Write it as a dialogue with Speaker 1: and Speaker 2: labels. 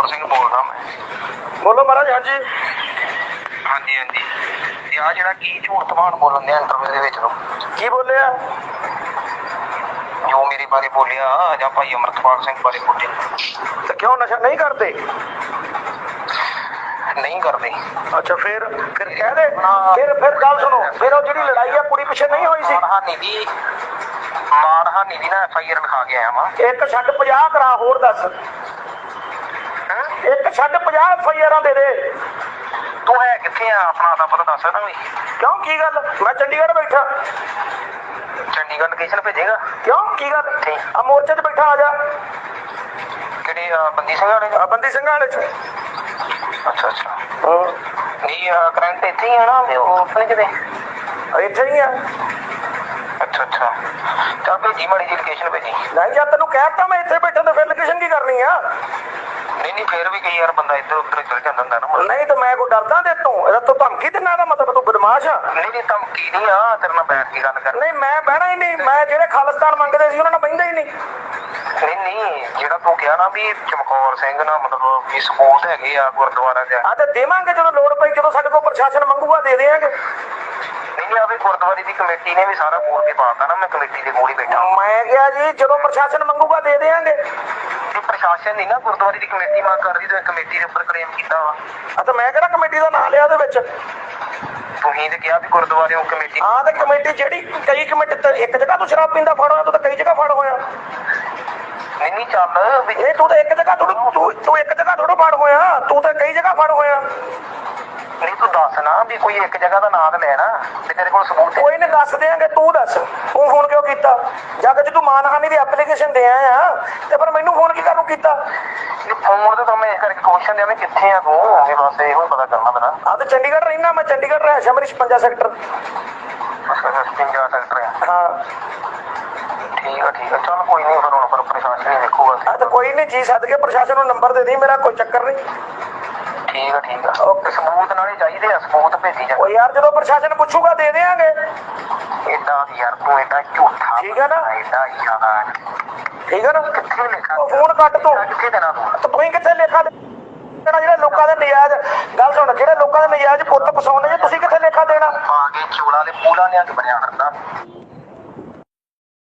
Speaker 1: ਚਮਕੌਰ ਸਿੰਘ ਬੋਲਦਾ ਮੈਂ।
Speaker 2: ਬੋਲੋ ਮਹਾਰਾਜ ਹਾਂਜੀ।
Speaker 1: ਹਾਂਜੀ ਹਾਂਜੀ। ਤੇ ਆ ਜਿਹੜਾ ਕੀ ਝੂਠ ਤਮਾਨ ਬੋਲਣ ਦੇ ਇੰਟਰਵਿਊ ਦੇ ਵਿੱਚ ਨੂੰ?
Speaker 2: ਕੀ ਬੋਲਿਆ?
Speaker 1: ਜੋ ਮੇਰੇ ਬਾਰੇ ਬੋਲਿਆ ਜਾਂ ਭਾਈ ਅਮਰਤਪਾਲ ਸਿੰਘ ਬਾਰੇ ਬੋਲਿਆ।
Speaker 2: ਤੇ ਕਿਉਂ ਨਸ਼ਾ ਨਹੀਂ ਕਰਦੇ?
Speaker 1: ਨਹੀਂ ਕਰਦੇ।
Speaker 2: ਅੱਛਾ ਫਿਰ ਫਿਰ ਕਹਿ ਦੇ। ਫਿਰ ਫਿਰ ਗੱਲ ਸੁਣੋ। ਫਿਰ ਉਹ ਜਿਹੜੀ ਲੜਾਈ ਆ ਕੁੜੀ ਪਿੱਛੇ ਨਹੀਂ ਹੋਈ ਸੀ।
Speaker 1: ਮਾਨਹਾਨੀ ਦੀ ਮਾਨਹਾਨੀ ਦੀ ਨਾ ਐਫ ਆਈ ਆਰ ਲਿਖਾ ਕੇ ਆਇਆ ਵਾਂ।
Speaker 2: ਇੱਕ ਛੱਡ 50 ਕਰਾ ਹੋਰ ਦੱਸ? ਇੱਕ ਛੱਡ 50 ਫਈਰਾਂ ਦੇ ਦੇ।
Speaker 1: ਤੂੰ ਹੈ ਕਿੱਥੇ ਆ? ਆਪਣਾ ਤਾਂ ਪਤਾ ਦੱਸ ਨਾ ਵੀ।
Speaker 2: ਕਿਉਂ? ਕੀ ਗੱਲ? ਮੈਂ ਚੰਡੀਗੜ੍ਹ ਬੈਠਾ।
Speaker 1: ਚੰਡੀਗੜ੍ਹ ਲੋਕੇਸ਼ਨ ਭੇਜੇਗਾ?
Speaker 2: ਕਿਉਂ? ਕੀ ਗੱਲ। ਆ ਮੋਰਚੇ 'ਚ ਬੈਠਾ ਆ ਜਾ।
Speaker 1: ਕਿਹੜੇ ਬੰਦੀ ਸਿੰਘ ਵਾਲੇ
Speaker 2: ਆ ਬੰਦੀ ਸਿੰਘਾਂ ਵਾਲੇ 'ਚ।
Speaker 1: ਅੱਛਾ ਅੱਛਾ।
Speaker 2: ਹਾਂ
Speaker 1: ਨਹੀਂ ਕਰੰਟ ਇੱਥੇ ਹੀ ਆ ਨਾ ਉਹ ਆਪਣੇ ਕਿਤੇ?
Speaker 2: ਇੱਥੇ ਹੀ ਆ।
Speaker 1: ਅੱਛਾ ਅੱਛਾ। ਚੱਲ ਭੇਜੀ ਮਾੜੀ ਜੀ ਲੋਕੇਸ਼ਨ ਭੇਜੀ।
Speaker 2: ਨਹੀਂ ਜਦ ਤੈਨੂੰ ਕਹਿਤਾ ਮੈਂ ਇੱਥੇ ਬੈਠਾ ਤਾਂ ਫਿਰ ਲੋਕੇਸ਼ਨ ਕੀ ਕਰਨੀ ਆ?
Speaker 1: ਫੇਰ ਵੀ ਕਈ ਯਾਰ ਬੰਦਾ ਇੱਧਰ ਉੱਧਰ ਚਲ ਜਾਂਦਾ ਹੁੰਦਾ ਨਾ
Speaker 2: ਨਹੀਂ ਤਾਂ ਮੈਂ ਕੋਈ ਡਰਦਾ ਤੇ ਤੂੰ। ਇਹਦਾ ਤੂੰ ਧਮਕੀ ਦਿੰਦਾ ਦਾ ਮਤਲਬ ਤੂੰ ਬਦਮਾਸ਼ ਆ।
Speaker 1: ਨਹੀਂ ਨਹੀਂ ਧਮਕੀ ਨਹੀਂ ਆ ਤੇਰੇ ਨਾਲ ਬੈਠ ਕੇ ਗੱਲ ਕਰ।
Speaker 2: ਨਹੀਂ ਮੈਂ ਬਹਿਣਾ ਹੀ ਨਹੀਂ। ਮੈਂ ਜਿਹੜੇ ਖਾਲਿਸਤਾਨ ਮੰਗਦੇ ਸੀ ਉਹਨਾਂ ਨਾਲ ਬਹਿੰਦਾ ਹੀ ਨਹੀਂ।
Speaker 1: ਨਹੀਂ ਨਹੀਂ ਜਿਹੜਾ ਤੂੰ ਕਿਹਾ ਨਾ ਵੀ ਚਮਕੌਰ ਸਿੰਘ ਨਾਲ ਮਤਲਬ ਵੀ ਸਪੋਰਟ ਹੈਗੇ ਆ ਗੁਰਦੁਆਰਾ ਦੇ
Speaker 2: ਆ ਤੇ ਦੇਵਾਂਗੇ ਜਦੋਂ ਲੋੜ ਪਈ ਜਦੋਂ ਸਾਡੇ ਕੋਲ ਪ੍ਰਸ਼ਾਸਨ ਮੰਗੂਗਾ ਦੇ ਦੇਵਾਂਗੇ।
Speaker 1: ਨਹੀਂ ਆ ਵੀ ਗੁਰਦੁਆਰੇ ਦੀ ਕਮੇਟੀ ਨੇ ਵੀ ਸਾਰਾ ਬੋਲ ਕੇ ਪਾਤਾ ਨਾ ਮੈਂ ਕਮੇਟੀ ਦੇ ਕੋਲ ਹੀ ਬੈਠਾ।
Speaker 2: ਮੈਂ ਕਿਹਾ ਜੀ ਜਦੋਂ ਪ੍ਰਸ਼ਾਸਨ ਮੰਗੂਗਾ ਦੇ ਦੇਵਾਂਗੇ।
Speaker 1: ਤੇ ਪ੍ਰਸ਼ਾਸਨ ਨਹੀਂ ਨਾ ਗੁਰਦੁਆਰੇ ਦੀ ਕਮੇਟੀ ਮੰਗ ਕਰਦੀ ਤੇ ਕਮੇਟੀ ਦੇ ਉੱਪਰ ਕਲੇਮ ਕੀਤਾ ਵਾ।
Speaker 2: ਆ ਤਾਂ ਮੈਂ ਕਿਹੜਾ ਕਮੇਟੀ ਦਾ ਨਾਂ ਲਿਆ ਉਹਦੇ ਵਿੱਚ?
Speaker 1: ਤੁਸੀਂ ਤੇ ਕਿਹਾ ਵੀ ਗੁਰਦੁਆਰਿਓਂ ਕਮੇਟੀ
Speaker 2: ਹਾਂ ਤੇ ਕਮੇਟੀ ਜਿਹੜੀ ਕਈ ਕਮੇਟੀ ਤੇ ਇੱਕ ਜਗ੍ਹਾ ਤੂੰ ਸ਼ਰਾਬ ਪੀਂਦਾ ਫੜ ਹੋਇਆ ਤੂੰ ਤਾਂ ਕਈ ਜਗ੍ਹਾ ਫੜ ਹੋਇਆ।
Speaker 1: ਨਹੀਂ ਨਹੀਂ ਚੱਲ ਵੀ
Speaker 2: ਇਹ ਤੂੰ ਤਾਂ ਇੱਕ ਜਗ੍ਹਾ ਤੂੰ ਤੂੰ ਇੱਕ ਜਗ੍ਹਾ ਥੋੜਾ ਫੜ ਹੋਇਆ ਤੂੰ ਤਾਂ ਕਈ ਜਗ੍ਹਾ ਫੜ ਹੋਇਆ।
Speaker 1: ਨਹੀਂ ਤੂੰ ਦੱਸ ਨਾ ਵੀ ਕੋਈ ਇੱਕ ਜਗ੍ਹਾ ਦਾ ਨਾਂ ਤਾਂ ਲੈ ਨਾ ਤੇ ਤੇਰੇ ਕੋਲ ਸਬੂਤ ਹੈ।
Speaker 2: ਕੋਈ ਨਹੀਂ ਦੱਸ ਦੇਾਂਗੇ ਤੂੰ ਦੱਸ। ਤੂੰ ਫੋਨ ਕਿਉਂ ਕੀਤਾ? ਜਾ ਕੇ ਜੇ ਤੂੰ ਮਾਨਹਾਨੀ ਦੀ ਐਪਲੀਕੇਸ਼ਨ ਦੇ ਆਇਆ ਆ ਤੇ ਫਿਰ ਮੈਨੂੰ ਫੋਨ ਕੀ ਕਰਨ ਕੀਤਾ?
Speaker 1: ਨਹੀਂ ਫੋਨ ਤੇ ਤਾਂ ਮੈਂ ਇਸ ਕਰਕੇ ਕੁਐਸਚਨ ਦਿਆ ਮੈਂ ਕਿੱਥੇ ਆ ਤੂੰ? ਵੀ ਬਸ ਇਹੋ ਪਤਾ ਕਰਨਾ ਪੈਣਾ।
Speaker 2: ਆ ਤੇ ਚੰਡੀਗੜ੍ਹ ਰਹਿਣਾ ਮੈਂ ਚੰਡੀਗੜ੍ਹ ਰਹਿ ਸ਼ਮਰੀ 56 ਸੈਕਟਰ
Speaker 1: ਪਿੰਜਾ ਸੈਕਟਰ ਆ।
Speaker 2: ਹਾਂ।
Speaker 1: ਠੀਕ ਆ ਠੀਕ ਆ। ਚੱਲ ਕੋਈ ਨਹੀਂ ਫਿਰ ਹੁਣ ਪਰ ਪ੍ਰਸ਼ਾਸਨ ਦੇਖੂਗਾ।
Speaker 2: ਆ ਤੇ ਕੋਈ ਨਹੀਂ ਜੀ ਸੱਦ ਕੇ ਪ੍ਰਸ਼ਾਸਨ ਨੂੰ ਨੰਬਰ ਦੇ ਦੇ ਮੇਰਾ ਕੋਈ ਚੱਕਰ ਨਹੀਂ
Speaker 1: ਠੀਕ ਆ ਠੀਕ ਆ। ਓਕੇ ਸਬੂਤ ਨਾਲੇ ਚਾਹੀਦੇ ਆ ਸਬੂਤ ਭੇਜੀ ਜਾ
Speaker 2: ਉਹ ਯਾਰ ਜਦੋਂ ਪ੍ਰਸ਼ਾਸਨ ਪੁੱਛੂਗਾ ਦੇ ਦੇਾਂਗੇ
Speaker 1: ਏਦਾਂ ਯਾਰ ਤੂੰ ਏਦਾਂ ਝੂਠਾ
Speaker 2: ਠੀਕ ਆ ਨਾ?
Speaker 1: ਏਦਾਂ ਯਾਰ
Speaker 2: ਠੀਕ ਹੈ ਨਾ?
Speaker 1: ਕਿੱਥੇ ਲਿਖਾ
Speaker 2: ਉਹ ਫੋਨ ਕੱਟ ਤੂੰ।
Speaker 1: ਕਿੱਥੇ ਦੇਣਾ ਤੂੰ?
Speaker 2: ਤੇ ਕਿੱਥੇ ਲੇਖਾ ਦੇਣਾ ਜਿਹੜੇ ਲੋਕਾਂ ਦੇ ਨਜਾਇਜ਼ ਗੱਲ ਸੁਣ ਜਿਹੜੇ ਲੋਕਾਂ ਦੇ ਨਜਾਇਜ਼ ਪੁੱਤ ਜੇ ਤੁਸੀਂ ਕਿੱਥੇ ਲੇਖਾ ਦੇਣਾ?
Speaker 1: ਪਾ ਕੇ ਚੋਲਾ ਦੇ ਪੂਲਾ ਕੇ ਬਣਿਆ ਫਿਰਦਾ।